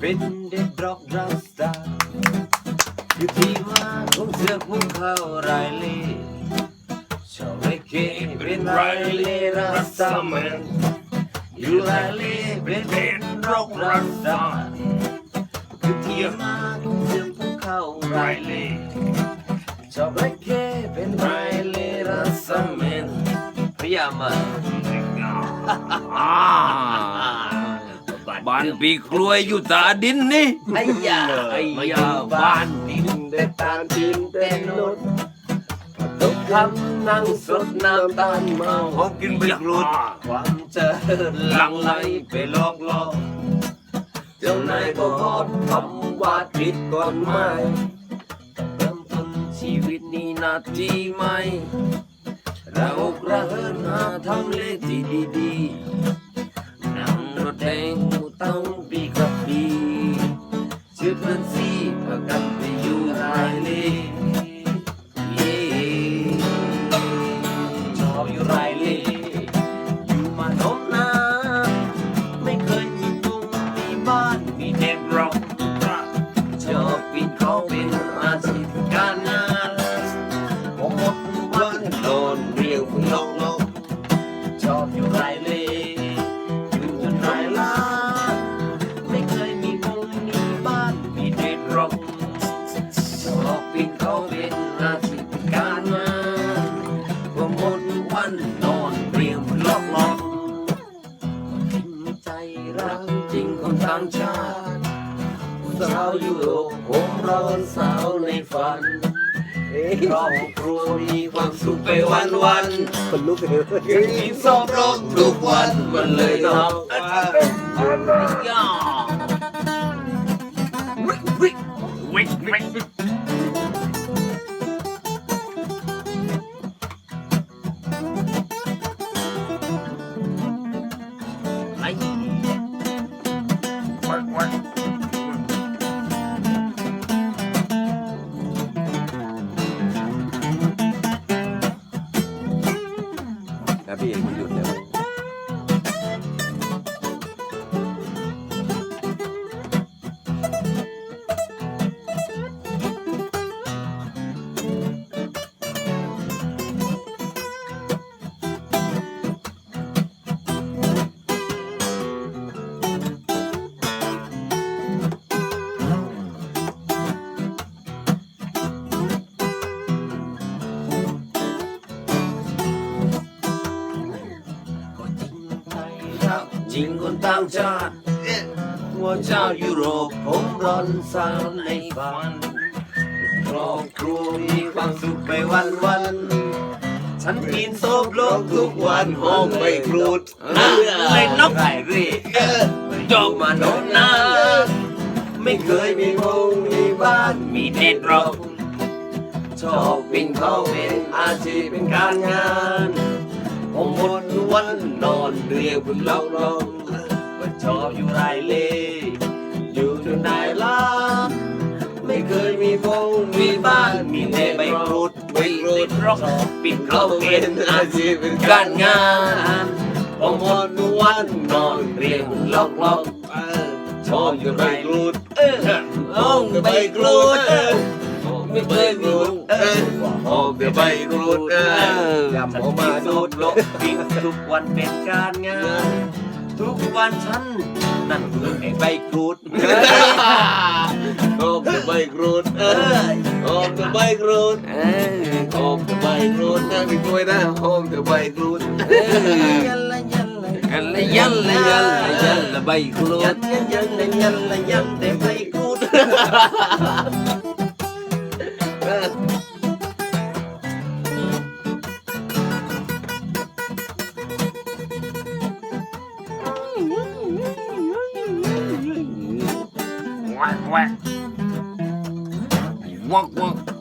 เป็นเด็กร็อกรักสตาร์อยู่ที่มาของเสือกมุกเขาไรเล่ชอบเรเกเป็นไรเล่รักสามนอยู่ไรเล่เป็นเด็กร็อกรักสตาร์อยู่ที่มาของเสือกมุกเขาไรเล่ชอบเรเกเป็นไรเล่รักสามนพยายามมาอ่าบ้านปีกล้วยอยู่ตาดินนี่ไอ้ยาไอ้ไม่ยาอยู่บ้าบ้านนดินแต่ตาดินแต่นดทุกคำนั่งสดน้ำตาลเมาเขากินไปกรูดความเจริญหลังไหลไปลอกลอกเจ้านายก็ฮอดคำว่าผิดกฎหมายเริ่มต้นชีวิตนี้นาทีใหม่เรากระเหินหาทำเลที่ดีๆนั่งรถแด ง เขาเป็นอาชีพการงานก็หมดวันนอนเตรียมล็อกล็อกทิ้งใจรักจริงคนต่างชาติสาวยุโรปผมร้อนสาวในฝันครอบครัวมีความสุขไปวันวันคนลุกเลยกินซอบรกทุกวันมันเลยเนาะย่าวิกวิ รักจริงคนต่างชาติหัวเจ้ายุโรปผมร้อนสาวในฝันครอบครัวมีความสุขไปวันวัน ฉันกินโซบโลกทุกวันห้องไปครูดเล่นกไก่รีจบมาโนนนาไม่เคยมีวงมีบ้านมีเด็ดร็อกชอบบินเขาเป็นอาชีพเป็นการงานผมวน วันนอนเรียกคุณเล่าลองว่าชอบอยู่ไรเล่อยู่จนไหนล่ะไม่เคยมีวงมีบ้านมีแต่ใบกรูดใบกรูดรอกปิดเข้าเป็นอาชีพเป็นการงานผมวนวันนอนเรียกคุณเล่าลองชอบอยู่ไรกรูดเออห้องใบกรูด ไม่เคยมีวงเออห้องแต่ใบกรูดเออยำเขามาสุดโลกกินทุกวันเป็นการงาน ทุกวันฉันนั่นคือไอ้ใบกรูดโอ้จะใบกรูดเออโอ้จะใบกรูดเออโอ้จะใบกรูดนะพี่กล้วยนะโอ้จะใบกรูดยันละยันละยันละยันละยันละใบกรูยัดนยันยันละยันละยันแต่ใบกรูด วักวักวักวัก